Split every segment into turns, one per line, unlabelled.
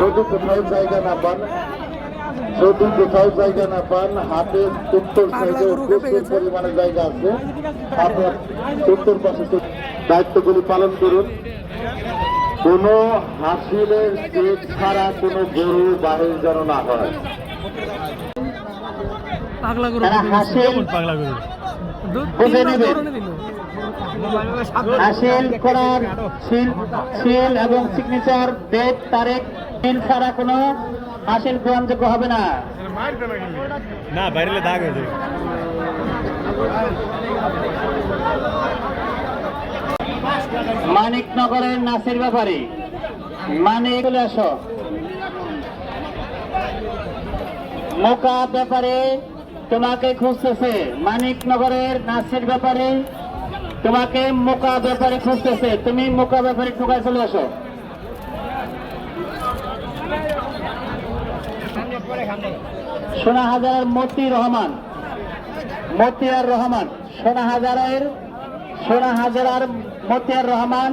যদি কোথাও জায়গা না পান। যদি কোথাও জায়গা না পান হাতে উত্তর সাইডে প্রচুর পরিমাণে জায়গা আছে। আপনার উত্তর পাশে দায়িত্বগুলি পালন করুন। কোনো হাসিলের চেক ছাড়া কোনো গরু বাহির যেন না হয়।
পাগলা গরু
হাসিল
পাগলা গরু?
বুঝে
তিনবার
নেবে।
দৌড়ানো দিল।
হাসিল করার সিল সিল এবং সিগনেচার ডেট তারিখ সিল ছাড়া কোনো হাসিল গ্রহণযোগ্য হবে না।
না বাইরে দাগ হয়ে যাবে।
মানিকনগরের নাসির ব্যাপারে। মানিক চলে আসো। মোকা ব্যাপারে তোমাকে খুঁজতেছে। মানিকনগরের নাসির ব্যাপারে তোমাকে মোকা ব্যাপারে খুঁজতেছে। তুমি মোকা ব্যাপারে ঠোকায় চলে আসো। সোনা হাজার মতি রহমান, মতিয়ার রহমান সোনা হাজারের সোনা হাজার মতিয়ার রহমান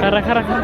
খারা খারা খারা?